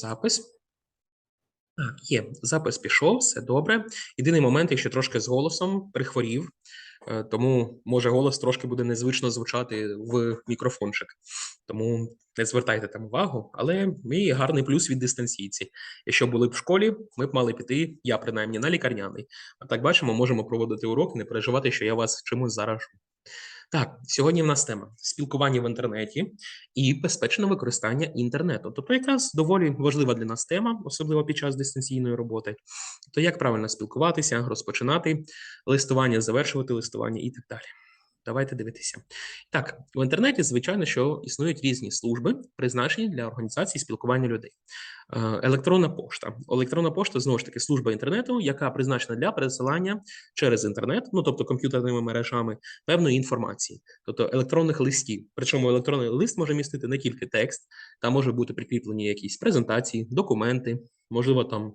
запис. Так, є, запис пішов, все добре. Єдиний момент, якщо трошки з голосом прихворів, е, тому може голос трошки буде незвично звучати в мікрофончик. Тому не звертайте там увагу. Але мій гарний плюс від дистанційці. Якщо були б в школі, ми б мали піти, я принаймні, на лікарняний. А так бачимо, можемо проводити уроки, не переживати, що я вас чимось заражу. Так, сьогодні в нас тема спілкування в інтернеті і безпечне використання інтернету. Тобто, якраз доволі важлива для нас тема, особливо під час дистанційної роботи. То як правильно спілкуватися, розпочинати листування, завершувати листування і так далі. Давайте дивитися. Так, в інтернеті, звичайно, що існують різні служби, призначені для організації спілкування людей. Е, Електронна пошта. Електронна пошта знову ж таки служба інтернету, яка призначена для пересилання через інтернет, ну тобто комп'ютерними мережами, певної інформації, тобто електронних листів. Причому електронний лист може містити не тільки текст, там може бути прикріплені якісь презентації, документи, можливо, там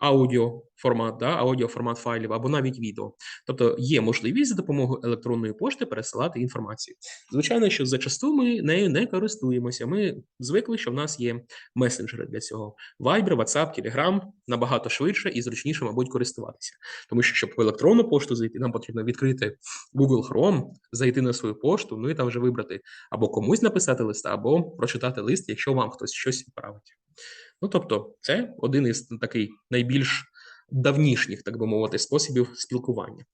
аудіоформат, да, аудіоформат файлів або навіть відео. Тобто є можливість за допомогою електронної пошти пересилати інформацію. Звичайно, що зачасту ми нею не користуємося. Ми звикли, що в нас є месенджери для цього. Viber, WhatsApp, Telegram набагато швидше і зручніше, мабуть, користуватися. Тому що, щоб в електронну пошту зайти, нам потрібно відкрити Google Chrome, зайти на свою пошту, ну і там вже вибрати або комусь написати листа, або прочитати лист, якщо вам хтось щось відправить. Ну тобто, це один із такий найбільш давнішніх, так би мовити, способів спілкування.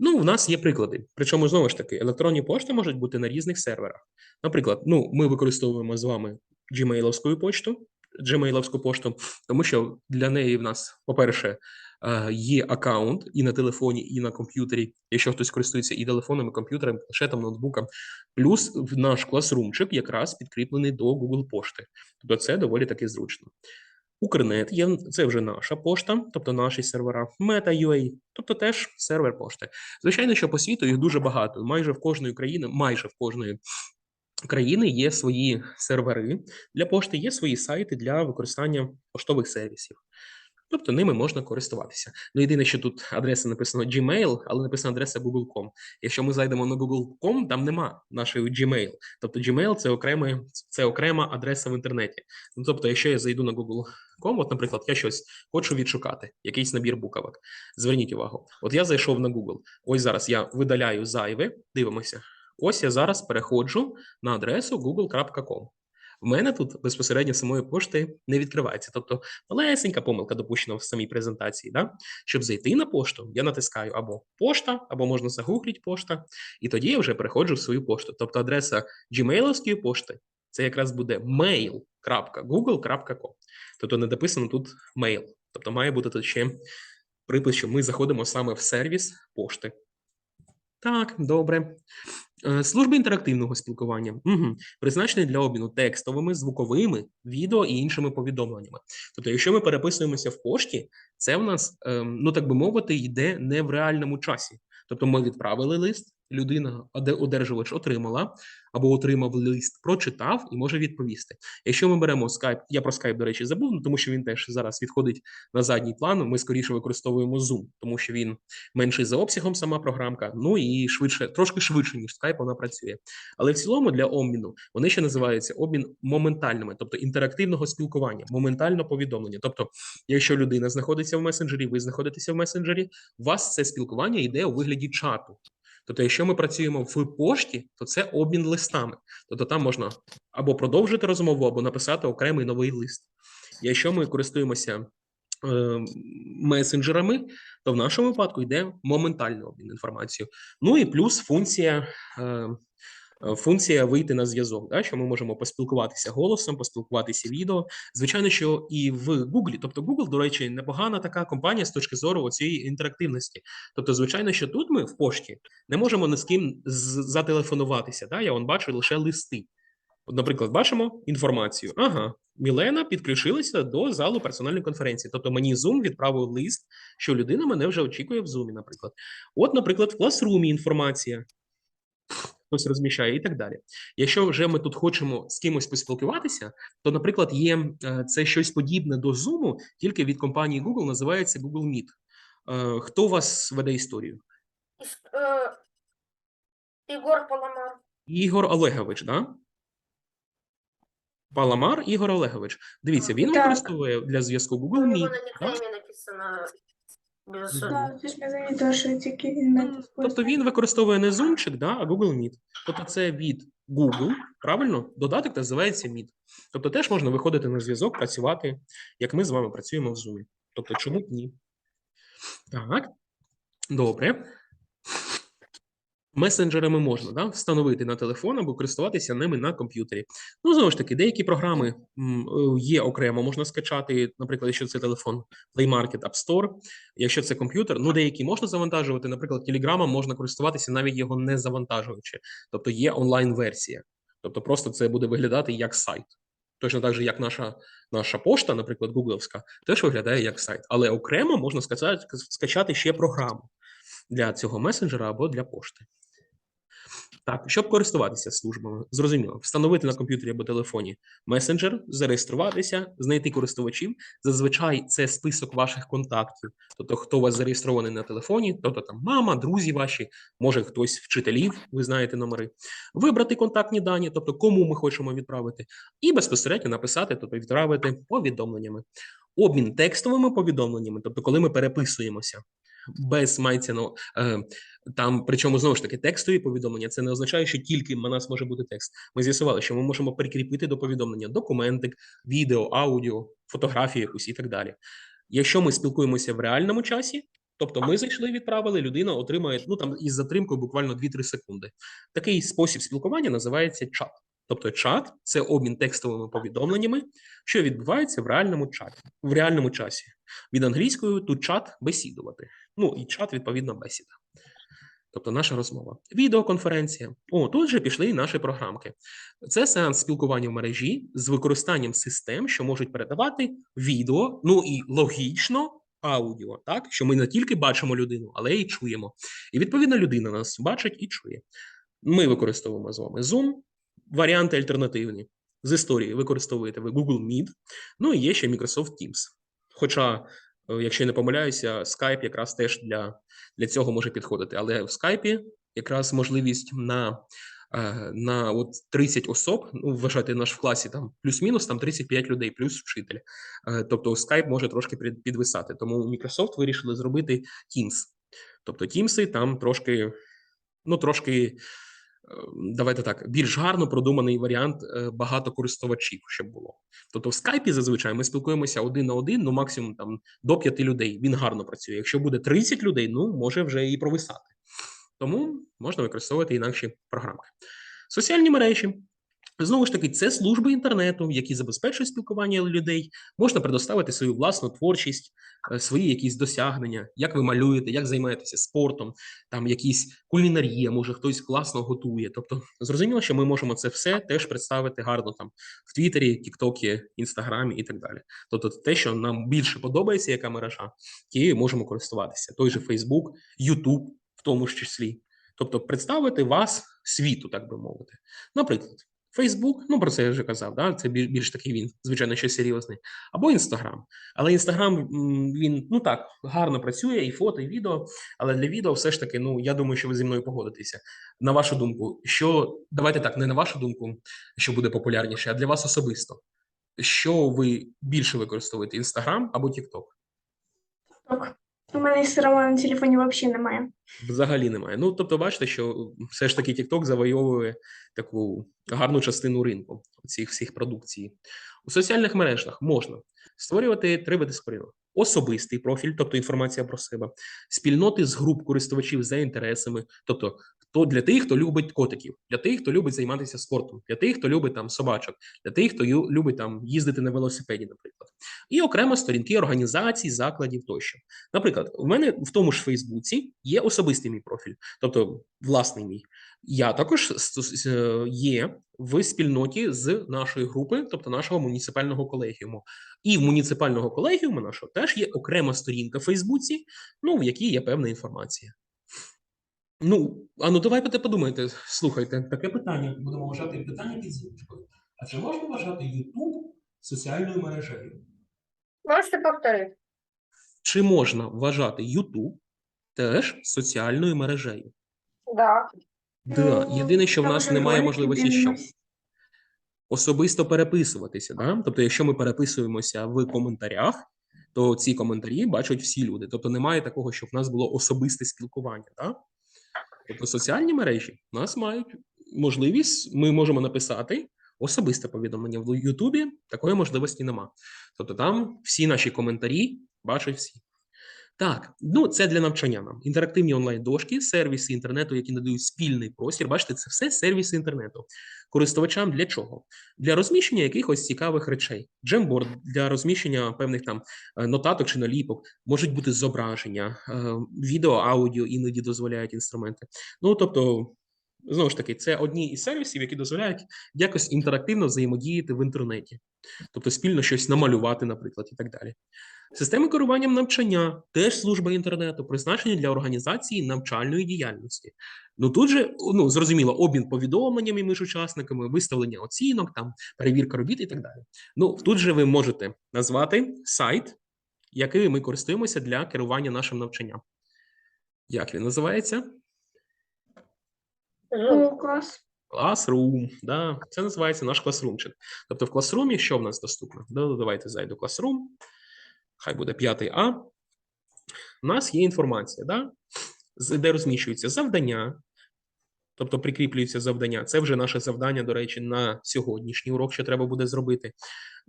Ну, в нас є приклади. Причому знову ж таки, електронні пошти можуть бути на різних серверах. Наприклад, ну, ми використовуємо з вами Gmailовську почту, Gmail-овську пошту, тому що для неї в нас, по-перше, є аккаунт і на телефоні, і на комп'ютері, якщо хтось користується і телефоном, і комп'ютером, планшетом, ноутбуком. Плюс в наш класрумчик якраз підкріплений до Google пошти. Тобто це доволі таки зручно. Укрнет є це вже наша пошта, тобто наші сервера, Meta.ua, тобто теж сервер пошти. Звичайно, що по світу їх дуже багато. Майже в кожної країни, майже в кожної країни є свої сервери для пошти, є свої сайти для використання поштових сервісів. Тобто ними можна користуватися. Ну, єдине, що тут адреса написано Gmail, але написана адреса Google.com. Якщо ми зайдемо на Google.com, там нема нашої Gmail. Тобто Gmail це окрема, це окрема адреса в інтернеті. Ну, тобто, якщо я зайду на Google.com, от, наприклад, я щось хочу відшукати, якийсь набір буквок. Зверніть увагу, от я зайшов на Google. Ось зараз я видаляю зайве, дивимося. Ось я зараз переходжу на адресу google.com. В мене тут безпосередньо самої пошти не відкривається. Тобто малесенька помилка допущена в самій презентації. Да? Щоб зайти на пошту, я натискаю або пошта, або можна загугліть пошта, і тоді я вже переходжу в свою пошту. Тобто адреса gmail пошти це якраз буде mail.google.com. Тобто не дописано тут mail. Тобто має бути тут ще припис, що ми заходимо саме в сервіс пошти. Так, добре. Е, Служби інтерактивного спілкування угу. призначені для обміну текстовими, звуковими, відео і іншими повідомленнями. Тобто, якщо ми переписуємося в пошті, це в нас, ем, ну так би мовити, йде не в реальному часі. Тобто, ми відправили лист, людина, одержувач отримала або отримав лист, прочитав і може відповісти. Якщо ми беремо Skype, я про Skype, до речі, забув, ну, тому що він теж зараз відходить на задній план. Ми скоріше використовуємо Zoom, тому що він менший за обсягом, сама програмка. Ну і швидше, трошки швидше ніж Skype вона працює. Але в цілому для обміну вони ще називаються обмін моментальними, тобто інтерактивного спілкування, моментально повідомлення. Тобто, якщо людина знаходиться в месенджері, ви знаходитеся в месенджері, у вас це спілкування йде у вигляді чату. Тобто, якщо ми працюємо в пошті, то це обмін листами. Тобто там можна або продовжити розмову, або написати окремий новий лист. Якщо ми користуємося е, месенджерами, то в нашому випадку йде моментальний обмін інформацією. Ну і плюс функція. Е, Функція вийти на зв'язок, да, що ми можемо поспілкуватися голосом, поспілкуватися відео. Звичайно, що і в Google, тобто Google, до речі, непогана така компанія з точки зору цієї інтерактивності. Тобто, звичайно, що тут ми в пошті не можемо ні з ким зателефонуватися. Да? Я вон бачу лише листи. От, наприклад, бачимо інформацію. Ага, Мілена підключилася до залу персональної конференції. Тобто мені Zoom відправив лист, що людина мене вже очікує в Zoom, наприклад. От, наприклад, в класрумі інформація хтось розміщає і так далі. Якщо вже ми тут хочемо з кимось поспілкуватися, то, наприклад, є е, це щось подібне до Zoom, тільки від компанії Google називається Google Meet. Е, хто у вас веде історію? Е, Ігор Паламар. Ігор Олегович, да? Паламар Ігор Олегович. Дивіться, він Так. використовує для зв'язку Google Meet. на да? написано. Так, ти ж не замітила, що тільки він мене Тобто він використовує не Zoomчик, да, а Google Meet. Тобто це від Google, правильно? Додаток називається Meet. Тобто теж можна виходити на зв'язок, працювати, як ми з вами працюємо в Zoom. Тобто, чому б ні? Так, добре. Месенджерами можна да, встановити на телефон або користуватися ними на комп'ютері. Ну, знову ж таки, деякі програми е, є окремо, можна скачати, наприклад, якщо це телефон Play Market, App Store, якщо це комп'ютер, ну деякі можна завантажувати. Наприклад, Telegram можна користуватися, навіть його не завантажуючи. Тобто є онлайн-версія. Тобто, просто це буде виглядати як сайт. Точно так же, як наша, наша пошта, наприклад, гугловська, теж виглядає як сайт. Але окремо можна скачати, скачати ще програму для цього месенджера або для пошти. Так, щоб користуватися службами, зрозуміло, встановити на комп'ютері або телефоні месенджер, зареєструватися, знайти користувачів. Зазвичай це список ваших контактів, тобто хто у вас зареєстрований на телефоні, тобто там мама, друзі ваші, може хтось вчителів, ви знаєте номери, вибрати контактні дані, тобто кому ми хочемо відправити, і безпосередньо написати, тобто відправити повідомленнями. Обмін текстовими повідомленнями, тобто коли ми переписуємося. Без мається на е, там, причому знову ж таки текстові повідомлення. Це не означає, що тільки на нас може бути текст. Ми з'ясували, що ми можемо прикріпити до повідомлення документик, відео, аудіо, фотографію якусь і так далі. Якщо ми спілкуємося в реальному часі, тобто ми зайшли, відправили, людина отримає ну там із затримкою буквально 2-3 секунди. Такий спосіб спілкування називається чат. Тобто, чат це обмін текстовими повідомленнями, що відбувається в реальному чаті, в реальному часі. Від англійської тут чат бесідувати. Ну і чат, відповідно, бесіда. Тобто наша розмова. Відеоконференція. О, тут же пішли і наші програмки. Це сеанс спілкування в мережі з використанням систем, що можуть передавати відео, ну і логічно аудіо, так що ми не тільки бачимо людину, але й чуємо. І відповідно людина нас бачить і чує. Ми використовуємо з вами Zoom, варіанти альтернативні. З історії використовуєте ви Google Meet, ну і є ще Microsoft Teams. Хоча, якщо я не помиляюся, Skype якраз теж для, для цього може підходити. Але в Skype якраз можливість на, е, на от 30 особ, ну, вважайте, наш в класі там плюс-мінус там 35 людей, плюс вчитель. Е, Тобто Skype може трошки підвисати. Тому Microsoft вирішили зробити Teams. Тобто Teams там трошки, ну трошки. Е, Давайте так, більш гарно продуманий варіант е, багато користувачів, щоб було. Тобто в скайпі зазвичай ми спілкуємося один на один, ну максимум там до п'яти людей. Він гарно працює. Якщо буде 30 людей, ну може вже і провисати. Тому можна використовувати інакші програмки. Соціальні мережі. Знову ж таки, це служби інтернету, які забезпечують спілкування людей. Можна предоставити свою власну творчість, е, свої якісь досягнення, як ви малюєте, як займаєтеся спортом, там якісь кулінарія, може хтось класно готує. Тобто, зрозуміло, що ми можемо це все теж представити гарно там в Твіттері, Тіктокі, Інстаграмі і так далі. Тобто, те, що нам більше подобається, яка мережа, тією можемо користуватися. Той же Фейсбук, Ютуб, в тому ж числі. Тобто, представити вас світу, так би мовити. Наприклад, Фейсбук, ну про це я вже казав, да? це більш, більш такий він, звичайно, що серйозний, або Інстаграм. Але Інстаграм він ну так гарно працює, і фото, і відео. Але для відео все ж таки, ну я думаю, що ви зі мною погодитеся. На вашу думку, що давайте так, не на вашу думку, що буде популярніше, а для вас особисто. Що ви більше використовуєте: Інстаграм або Тікток? Так. У мене Інстаграма на телефоні взагалі немає. Взагалі немає. Ну тобто, бачите, що все ж таки TikTok завойовує таку гарну частину ринку цих всіх продукцій. У соціальних мережах можна створювати три види спорядок. Особистий профіль, тобто інформація про себе, спільноти з груп користувачів за інтересами, тобто хто для тих, хто любить котиків, для тих, хто любить займатися спортом, для тих, хто любить там собачок, для тих, хто любить там їздити на велосипеді, наприклад, і окремо сторінки організацій, закладів тощо. Наприклад, в мене в тому ж Фейсбуці є особистий мій профіль, тобто власний мій. Я також е, є в спільноті з нашої групи, тобто нашого муніципального колегіуму. І в муніципального колегіуму нашого теж є окрема сторінка в Фейсбуці, ну в якій є певна інформація. Ну, а ну давайте подумайте. Слухайте, таке питання. Будемо вважати питання під звичкою. А чи можна вважати YouTube соціальною мережею? Можете повторить? Чи можна вважати YouTube теж соціальною мережею? Да. Да, Ну, єдине, що в нас немає можливості що. особисто переписуватися. Да? Тобто, якщо ми переписуємося в коментарях, то ці коментарі бачать всі люди. Тобто немає такого, щоб в нас було особисте спілкування. Да? Тобто соціальні мережі у нас мають можливість, ми можемо написати особисте повідомлення в Ютубі, такої можливості нема. Тобто там всі наші коментарі бачать всі. Так, ну це для навчання нам. Інтерактивні онлайн-дошки, сервіси інтернету, які надають спільний простір. Бачите, це все сервіси інтернету. Користувачам для чого? Для розміщення якихось цікавих речей. Джемборд для розміщення певних там е, нотаток чи наліпок, можуть бути зображення, е, відео, аудіо іноді дозволяють інструменти. Ну тобто, знову ж таки, це одні із сервісів, які дозволяють якось інтерактивно взаємодіяти в інтернеті, тобто спільно щось намалювати, наприклад, і так далі. Системи керуванням навчання теж служба інтернету, призначені для організації навчальної діяльності. Ну тут же ну зрозуміло, обмін повідомленнями між учасниками, виставлення оцінок, там перевірка робіт і так далі. Ну тут же ви можете назвати сайт, який ми користуємося для керування нашим навчанням. Як він називається? Клас. Classroom, да, це називається наш класрумчик. Тобто в класрумі що в нас доступно? Давайте зайду класрум. Хай буде 5 А. У нас є інформація, да? де розміщуються завдання, тобто прикріплюються завдання. Це вже наше завдання, до речі, на сьогоднішній урок, що треба буде зробити.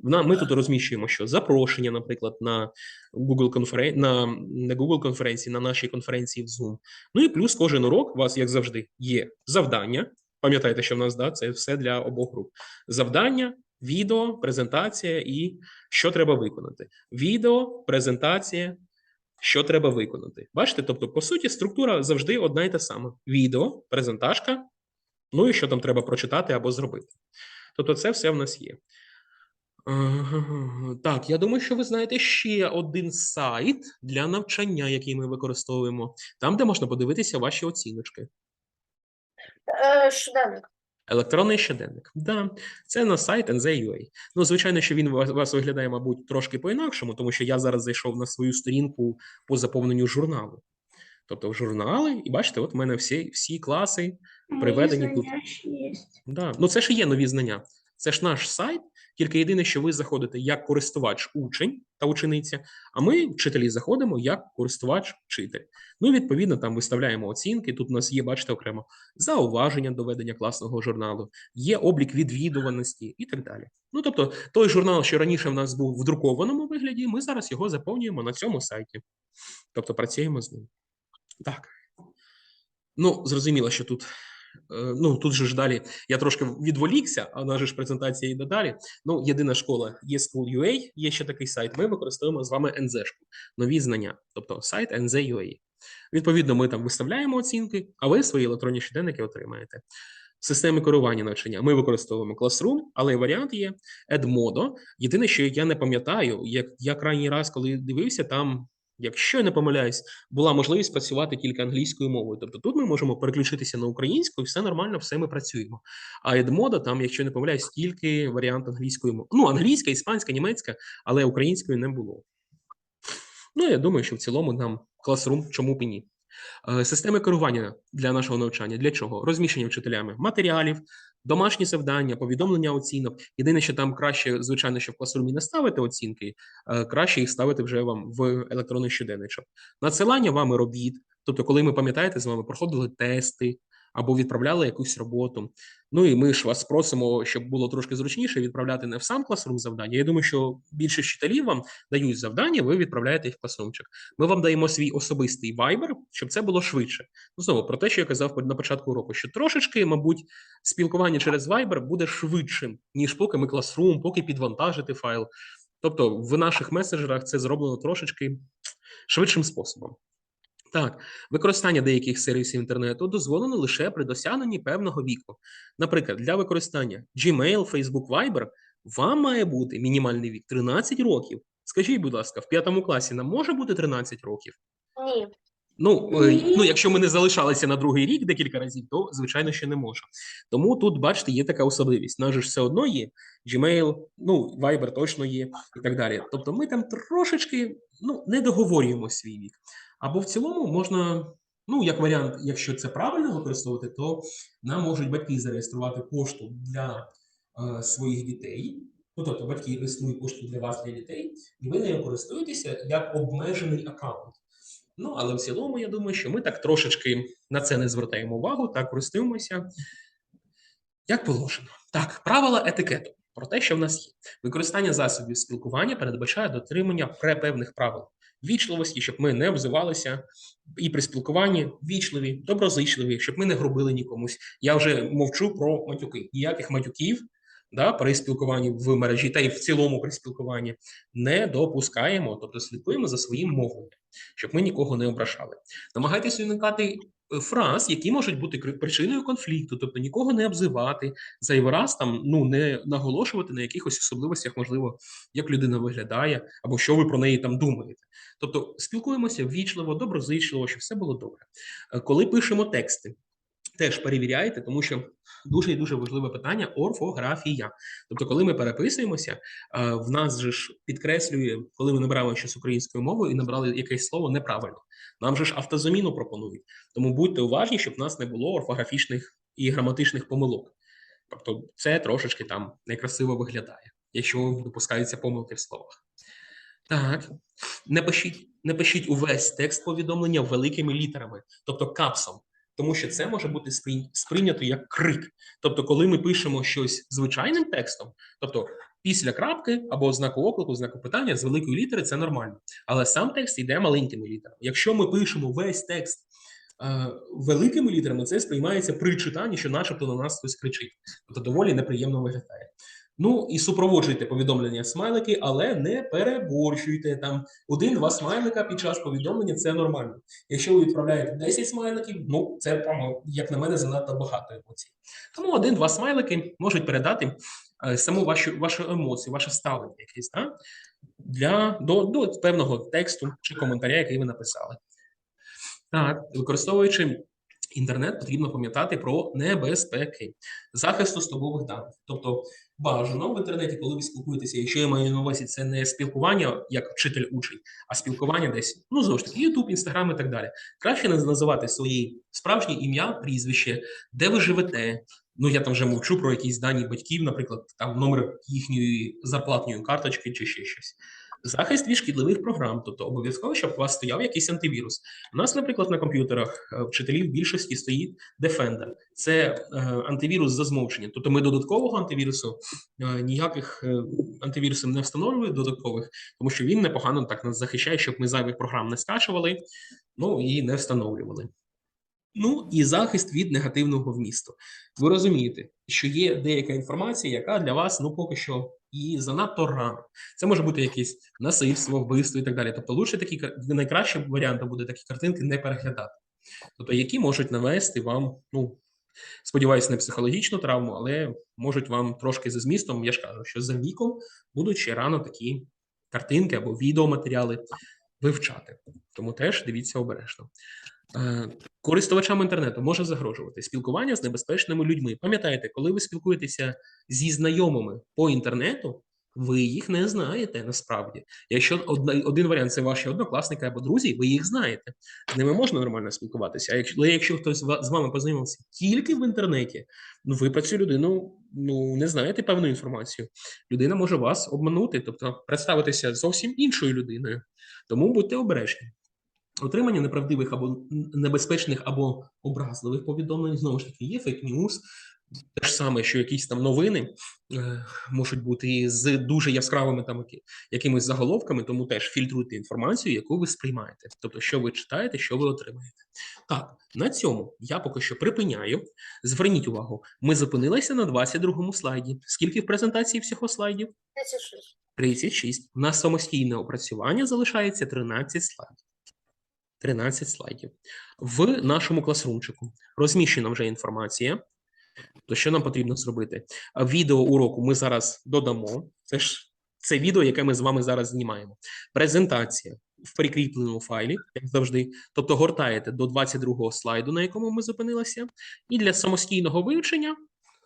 Ми тут розміщуємо що запрошення, наприклад, на Google конференції, на не Google конференції, на нашій конференції в Zoom. Ну і плюс кожен урок у вас, як завжди, є завдання. Пам'ятайте, що в нас да, це все для обох груп. Завдання, відео, презентація і що треба виконати. Відео, презентація, що треба виконати. Бачите, тобто, по суті, структура завжди одна і та сама: відео, презентажка, ну і що там треба прочитати або зробити. Тобто, це все в нас є. Так, я думаю, що ви знаєте ще один сайт для навчання, який ми використовуємо, там, де можна подивитися ваші оціночки. Е, Щоденник. Електронний щоденник. Да, це на сайт NZ.ua. Ну, звичайно, що він вас, виглядає, мабуть, трошки по-інакшому, тому що я зараз зайшов на свою сторінку по заповненню журналу. Тобто в журнали, і бачите, от в мене всі, всі класи. приведені Приведені тут. є. Да. Ну, це ж і є нові знання. Це ж наш сайт, тільки єдине, що ви заходите як користувач учень та учениця, а ми, вчителі, заходимо як користувач вчитель. Ну, відповідно, там виставляємо оцінки. Тут у нас є, бачите, окремо зауваження до ведення класного журналу, є облік відвідуваності і так далі. Ну, тобто, той журнал, що раніше в нас був в друкованому вигляді, ми зараз його заповнюємо на цьому сайті. Тобто працюємо з ним. Так. Ну, зрозуміло, що тут. Е, Ну, тут же ж далі я трошки відволікся, а нас ж презентація йде далі. Ну, єдина школа є School.ua, є ще такий сайт. Ми використовуємо з вами NZ-шку, нові знання, тобто сайт NZ.ua. Відповідно, ми там виставляємо оцінки, а ви свої електронні щоденники отримаєте. Системи керування навчання ми використовуємо Classroom, але варіант є Edmodo. Єдине, що я не пам'ятаю, як я крайній раз, коли дивився, там, якщо я не помиляюсь, була можливість працювати тільки англійською мовою. Тобто тут ми можемо переключитися на українську, і все нормально, все ми працюємо. А Едмода, там, якщо не помиляюсь, тільки варіант англійської мови. Ну, англійська, іспанська, німецька, але української не було. Ну, я думаю, що в цілому нам класрум чому б і ні. Е, Системи керування для нашого навчання. Для чого? Розміщення вчителями матеріалів, домашні завдання, повідомлення оцінок. Єдине, що там краще, звичайно, що в класрумі не ставити оцінки, е, краще їх ставити вже вам в електронний щоденничок. Надсилання вами робіт. Тобто, коли ми пам'ятаєте, з вами проходили тести або відправляли якусь роботу. Ну і ми ж вас просимо, щоб було трошки зручніше відправляти не в сам класрум завдання. Я думаю, що більше вчителів вам дають завдання, ви відправляєте їх в класрумчик. Ми вам даємо свій особистий вайбер, щоб це було швидше. Ну, знову про те, що я казав на початку року, що трошечки, мабуть, спілкування через вайбер буде швидшим, ніж поки ми класрум, поки підвантажити файл. Тобто в наших месенджерах це зроблено трошечки швидшим способом. Так, використання деяких сервісів інтернету дозволено лише при досягненні певного віку. Наприклад, для використання Gmail, Facebook, Viber вам має бути мінімальний вік 13 років. Скажіть, будь ласка, в п'ятому класі нам може бути 13 років? Ні. Ну, е, ну, якщо ми не залишалися на другий рік декілька разів, то звичайно ще не може. Тому тут, бачите, є така особливість. Нас же ж все одно є Gmail, ну, Viber точно є і так далі. Тобто ми там трошечки ну, не договорюємо свій вік. Або в цілому можна, ну, як варіант, якщо це правильно використовувати, то нам можуть батьки зареєструвати пошту для е, своїх дітей. Ну, тобто батьки реєструють пошту для вас для дітей, і ви нею користуєтеся як обмежений аккаунт. Ну, але в цілому, я думаю, що ми так трошечки на це не звертаємо увагу, так користуємося як положено. Так, правила етикету про те, що в нас є. Використання засобів спілкування передбачає дотримання певних правил вічливості, щоб ми не обзивалися і при спілкуванні вічливі, доброзичливі, щоб ми не грубили нікомусь. Я вже мовчу про матюки. Ніяких матюків да, при спілкуванні в мережі та й в цілому при спілкуванні не допускаємо, тобто слідкуємо за своїм мовленням, щоб ми нікого не ображали. Намагайтеся уникати фраз, які можуть бути причиною конфлікту, тобто нікого не обзивати, зайвий раз там ну не наголошувати на якихось особливостях, можливо, як людина виглядає, або що ви про неї там думаєте. Тобто спілкуємося ввічливо, доброзичливо, щоб все було добре. Е, Коли пишемо тексти, теж перевіряйте, тому що дуже і дуже важливе питання орфографія. Тобто, коли ми переписуємося, е, в нас же ж підкреслює, коли ми набираємо щось українською мовою і набрали якесь слово неправильно. Нам же ж автозаміну пропонують. Тому будьте уважні, щоб в нас не було орфографічних і граматичних помилок. Тобто, це трошечки там некрасиво виглядає, якщо допускаються помилки в словах. Так, не пишіть, не пишіть увесь текст повідомлення великими літерами, тобто капсом, тому що це може бути сприй- сприйнято як крик. Тобто, коли ми пишемо щось звичайним текстом, тобто після крапки або знаку оклику, знаку питання з великої літери, це нормально. Але сам текст йде маленькими літерами. Якщо ми пишемо весь текст е, великими літерами, це сприймається при читанні, що начебто на нас хтось кричить. Тобто доволі неприємно виглядає. Ну і супроводжуйте повідомлення смайлики, але не переборщуйте там один-два смайлика під час повідомлення це нормально. Якщо ви відправляєте 10 смайликів, ну це там, як на мене, занадто багато емоцій. Тому один-два смайлики можуть передати е, саму вашу вашу емоцію, ваше ставлення якесь да? для до, до певного тексту чи коментаря, який ви написали. Так, використовуючи інтернет, потрібно пам'ятати про небезпеки захисту службових даних. Тобто бажано в інтернеті, коли ви спілкуєтеся, якщо я маю на увазі, це не спілкування як вчитель учень, а спілкування десь, ну знову ж таки, YouTube, Instagram і так далі. Краще не називати своє справжнє ім'я, прізвище, де ви живете. Ну я там вже мовчу про якісь дані батьків, наприклад, там номер їхньої зарплатної карточки чи ще щось. Захист від шкідливих програм, тобто обов'язково, щоб у вас стояв якийсь антивірус. У нас, наприклад, на комп'ютерах е, вчителів в більшості стоїть Defender. Це е, антивірус за змовченням. Тобто ми додаткового антивірусу е, ніяких е, антивірусів не встановлюємо додаткових, тому що він непогано так нас захищає, щоб ми зайвих програм не скачували, ну і не встановлювали. Ну і захист від негативного вмісту. Ви розумієте, що є деяка інформація, яка для вас ну поки що і занадто рано. Це може бути якесь насильство, вбивство і так далі. Тобто, лучше такі найкращим варіантом буде такі картинки не переглядати. Тобто, які можуть навести вам, ну сподіваюся, не психологічну травму, але можуть вам трошки за змістом. Я ж кажу, що за віком будуть ще рано такі картинки або відеоматеріали вивчати. Тому теж дивіться обережно. Користувачам інтернету може загрожувати спілкування з небезпечними людьми. Пам'ятайте, коли ви спілкуєтеся зі знайомими по інтернету, ви їх не знаєте насправді. Якщо один варіант це ваші однокласники або друзі, ви їх знаєте. З ними можна нормально спілкуватися. Якщо, але якщо хтось з вами познайомився тільки в інтернеті, ну ви про цю людину ну не знаєте певну інформацію. Людина може вас обманути, тобто представитися зовсім іншою людиною. Тому будьте обережні. Отримання неправдивих або небезпечних або образливих повідомлень знову ж таки є фейк-ньюс. Те ж саме, що якісь там новини е, можуть бути з дуже яскравими там якимись заголовками, тому теж фільтруйте інформацію, яку ви сприймаєте. Тобто, що ви читаєте, що ви отримаєте. Так, на цьому я поки що припиняю. Зверніть увагу, ми зупинилися на 22-му слайді. Скільки в презентації всього слайдів? 36. 36. У нас самостійне опрацювання залишається 13 слайдів. 13 слайдів. В нашому класрумчику розміщена вже інформація. То що нам потрібно зробити? Відео уроку ми зараз додамо. Це ж це відео, яке ми з вами зараз знімаємо. Презентація в прикріпленому файлі, як завжди. Тобто гортаєте до 22-го слайду, на якому ми зупинилися. І для самостійного вивчення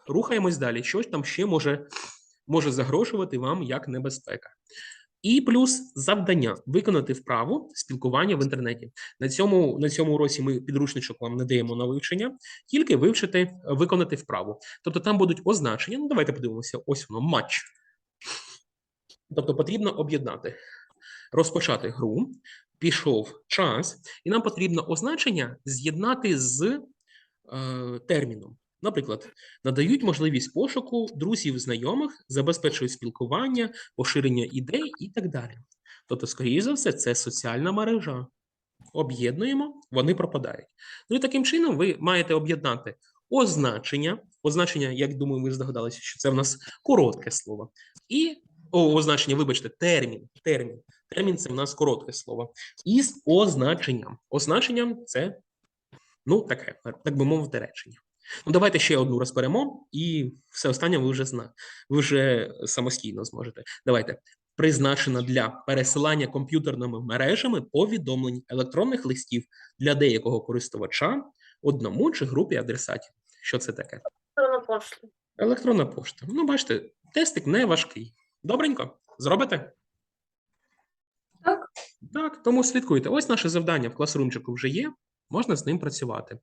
рухаємось далі. Що ж там ще може, може загрожувати вам як небезпека? І плюс завдання виконати вправу спілкування в інтернеті. На цьому, на цьому уроці ми підручничок вам не даємо на вивчення, тільки вивчити, виконати вправу. Тобто там будуть означення. Ну, давайте подивимося. Ось воно матч. Тобто потрібно об'єднати, розпочати гру, пішов час, і нам потрібно означення з'єднати з е, терміном. Наприклад, надають можливість пошуку друзів, знайомих, забезпечують спілкування, поширення ідей і так далі. Тобто, скоріше за все, це соціальна мережа. Об'єднуємо, вони пропадають. Ну і таким чином ви маєте об'єднати означення. Означення, як думаю, ви здогадалися, що це в нас коротке слово. І о, означення, вибачте, термін. Термін. Термін це в нас коротке слово. Із означенням. Означенням це ну таке, так би мовити, речення. Ну, давайте ще одну розберемо, і все останнє ви вже зна... ви вже самостійно зможете. Давайте. Призначена для пересилання комп'ютерними мережами повідомлень електронних листів для деякого користувача одному чи групі адресатів. Що це таке? Що на пошту? Електронна пошта. Ну, бачите, тестик не важкий. Добренько, зробите? Так. Так, тому слідкуйте. Ось наше завдання в класрумчику вже є. Можна з ним працювати.